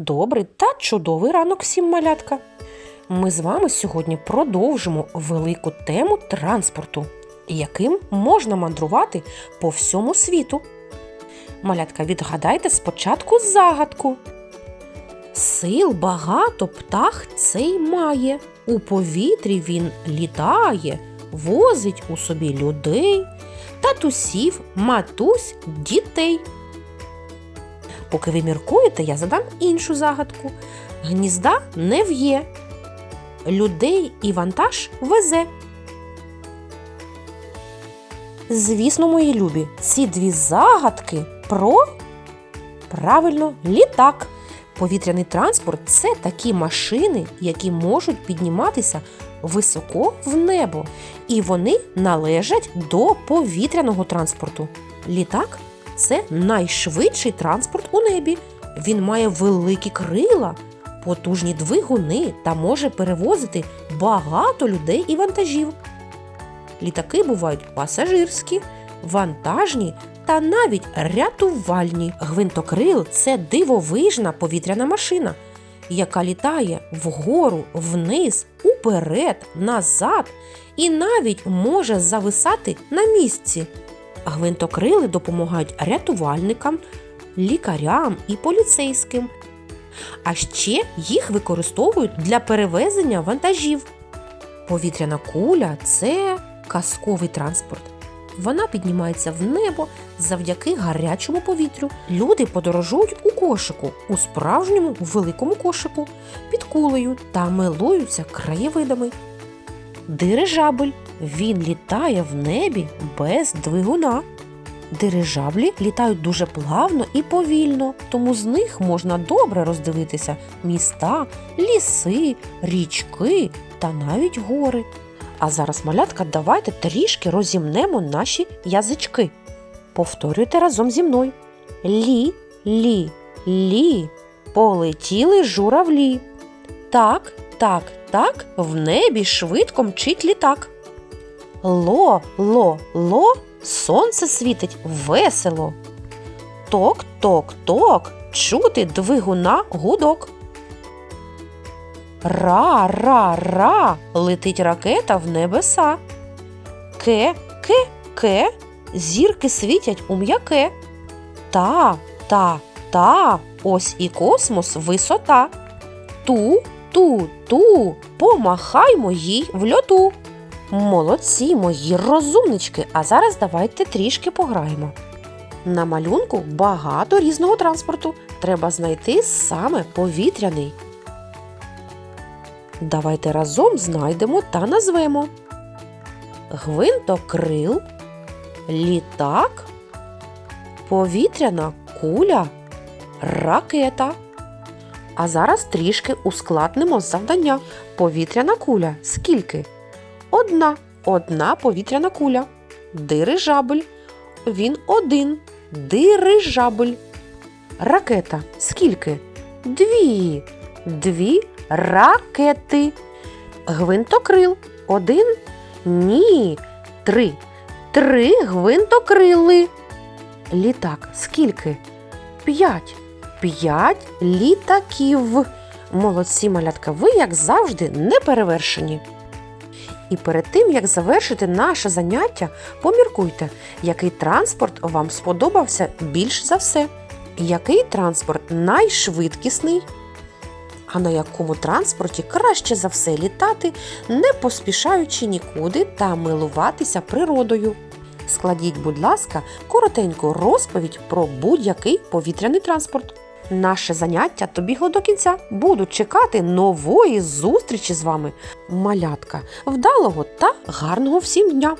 Добрий та чудовий ранок всім малятка. Ми з вами сьогодні продовжимо велику тему транспорту, яким можна мандрувати по всьому світу. Малятка, відгадайте спочатку загадку. Сил багато птах цей має. У повітрі він літає, возить у собі людей, татусів, матусь, дітей. Поки ви міркуєте, я задам іншу загадку. Гнізда не в'є, людей і вантаж везе. Звісно, мої любі, ці дві загадки про правильно літак. Повітряний транспорт це такі машини, які можуть підніматися високо в небо, і вони належать до повітряного транспорту. Літак це найшвидший транспорт у небі. Він має великі крила, потужні двигуни та може перевозити багато людей і вантажів. Літаки бувають пасажирські, вантажні та навіть рятувальні. Гвинтокрил це дивовижна повітряна машина, яка літає вгору, вниз, уперед, назад і навіть може зависати на місці. Гвинтокрили допомагають рятувальникам, лікарям і поліцейським. А ще їх використовують для перевезення вантажів. Повітряна куля це казковий транспорт. Вона піднімається в небо завдяки гарячому повітрю. Люди подорожують у кошику, у справжньому великому кошику, під кулею та милуються краєвидами. Дирижабель він літає в небі без двигуна. Дирижаблі літають дуже плавно і повільно, тому з них можна добре роздивитися міста, ліси, річки та навіть гори. А зараз, малятка, давайте трішки розімнемо наші язички. Повторюйте разом зі мною. Лі, лі, лі, полетіли журавлі. Так, так, так, в небі швидко мчить літак. Ло, ло, ло, сонце світить весело. Ток, ток, ток, чути двигуна гудок. Ра, ра, ра, летить ракета в небеса. Ке, ке, ке, зірки світять у м'яке. Та, та, та, ось і космос висота. Ту, ту, ту, помахаймо їй в льоту. Молодці, мої розумнички, а зараз давайте трішки пограємо. На малюнку багато різного транспорту. Треба знайти саме повітряний. Давайте разом знайдемо та назвемо гвинтокрил, літак, повітряна куля, ракета. А зараз трішки ускладнимо завдання. Повітряна куля. Скільки? Одна. Одна повітряна куля. Дирижабель. Він один. Дирижабель. Ракета. Скільки? Дві. Дві ракети. Гвинтокрил. Один. Ні. Три. Три гвинтокрили. Літак. Скільки? П'ять. П'ять літаків. Молодці малятка, ви, як завжди, не перевершені. І перед тим, як завершити наше заняття, поміркуйте, який транспорт вам сподобався більш за все. Який транспорт найшвидкісний? А на якому транспорті краще за все літати, не поспішаючи нікуди та милуватися природою? Складіть, будь ласка, коротеньку розповідь про будь-який повітряний транспорт. Наше заняття добігло до кінця. Буду чекати нової зустрічі з вами, малятка, вдалого та гарного всім дня!